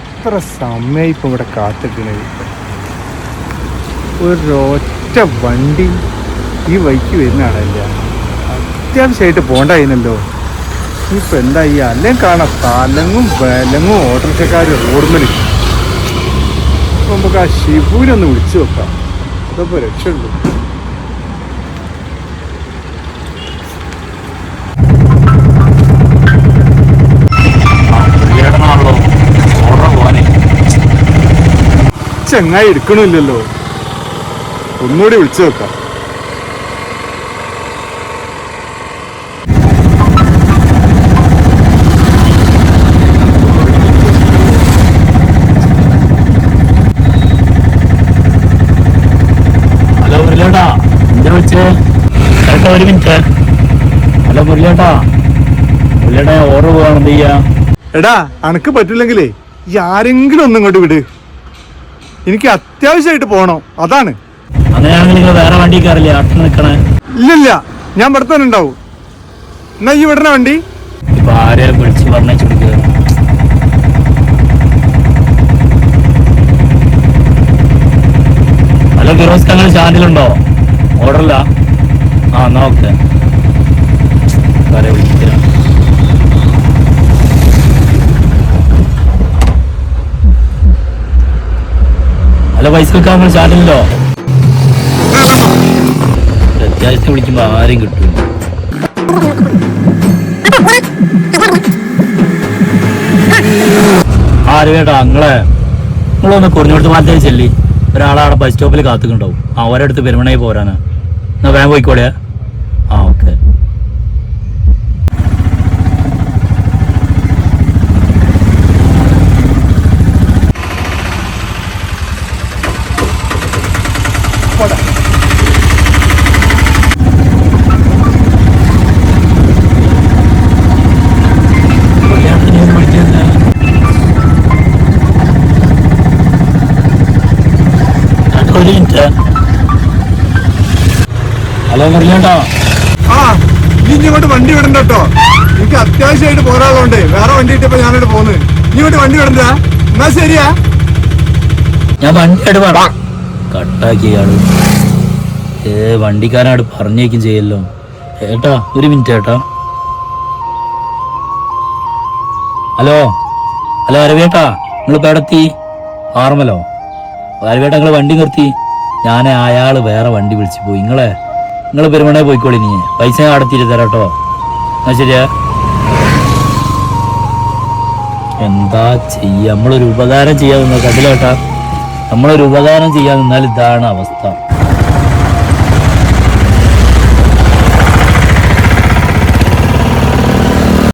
എത്ര സമയം ഇപ്പം ഇവിടെ കാത്തിട്ടണത് ഒരൊറ്റ വണ്ടി ഈ വഴിക്ക് വരുന്നതാണല്ല? അത്യാവശ്യമായിട്ട് പോണ്ടായിരുന്നല്ലോ ഇപ്പം എന്താ ഈ അല്ലെങ്കിൽ കാണാം തലങ്ങും ബലങ്ങും ഓട്ടോറിക്ഷക്കാർ റോഡ്മേൽ നമുക്ക് ആ ഷിബുവിനൊന്ന് വിളിച്ചു വെക്കാം അതപ്പോൾ രക്ഷയുള്ളൂ. ചങ്ങായി എടുക്കണില്ലല്ലോ ഒന്നുകൂടി വിളിച്ചു നോക്കാം ഹലോ മുരളിയേട്ടാ എന്താ വിളിച്ചേ? ചേട്ടാ ഒരു മിനിറ്റ്. ഹലോ മുരളിയേട്ടാ മുരളിയേട്ടാ ഓർഡർ പോവാണ് എന്ത് ചെയ്യാ? എടാ അനക്ക് പറ്റില്ലെങ്കിലേ ഈ ആരെങ്കിലും ഒന്നും ഇങ്ങോട്ട് വിട്. എനിക്ക് അത്യാവശ്യമായിട്ട് പോകണം. അതാണ്. അങ്ങനെയാണെങ്കിൽ നിങ്ങൾ വേറെ വണ്ടി കയറില്ലേ? അട്ട നിൽക്കണേ. ഇല്ലില്ല. ഞാൻ ഇവിടെ തന്നെ ഉണ്ടാവും. എന്നാ ഈ വിടണ വണ്ടി? ഇപ്പൊ ആരെ വിളിച്ച് പറഞ്ഞു കൊടുക്കുക ഹലോ ഫിറോസ് ചാനലുണ്ടോ ഓർഡറില്ല. ആ എന്നാ ഓക്കെ. ഹലോ പൈസ നിങ്ങൾ ചാനലുണ്ടോ അത്യാവശ്യം വിളിക്കുമ്പോ ആരും കിട്ടും ആര് കേട്ടോ? നിങ്ങളെ. നിങ്ങളൊന്ന് കുറഞ്ഞോടത്ത് മാറ്റേ ചെല്ലി ഒരാളവിടെ ബസ് സ്റ്റോപ്പിൽ കാത്തുക്കുണ്ടാവും. അവരെടുത്ത് പെരുമണയിൽ പെരുമണായി പോരാനാ. എന്നാ വേഗം പോയിക്കോളെ ഹലോ മുറിയാണ്ടോ ആ നീ ഇങ്ങോട്ട് വണ്ടി വിടണ്ട കേട്ടോ. എനിക്ക് അത്യാവശ്യമായിട്ട് പോരാളുണ്ട് വേറെ വണ്ടി കിട്ടിയപ്പോ ഞാനോട് പോന്ന്. നീ ഇങ്ങോട്ട് വണ്ടി വിടണ്ട. എന്നാ ശരിയാ. ഞാൻ വണ്ടി എടുപ്പാടാ കട്ടാക്കിയാണ്. ഏ വണ്ടിക്കാരാട് പറഞ്ഞേക്കും ചെയ്യല്ലോ. ഏട്ടാ ഒരു മിനിറ്റ് ഏട്ടാ. ഹലോ ഹലോ അരവേട്ടാ നിങ്ങൾ പേടത്തി ആർമലോ അരവേട്ടാ നിങ്ങൾ വണ്ടി നിർത്തി. ഞാൻ അയാൾ വേറെ വണ്ടി വിളിച്ചു പോയി. നിങ്ങളെ നിങ്ങൾ പെരുമണേ പോയിക്കോളി നീ പൈസ ഞാൻ അടത്തിയിട്ട് തരാം കേട്ടോ. എന്നാ ശരിയാ? എന്താ ചെയ്യ? നമ്മളൊരു ഉപകാരം ചെയ്യാതെ നിന്നോട്ട് കേട്ടാ നമ്മളൊരു ഉപകാരം ചെയ്യാതെ നിന്നാൽ ഇതാണ് അവസ്ഥ.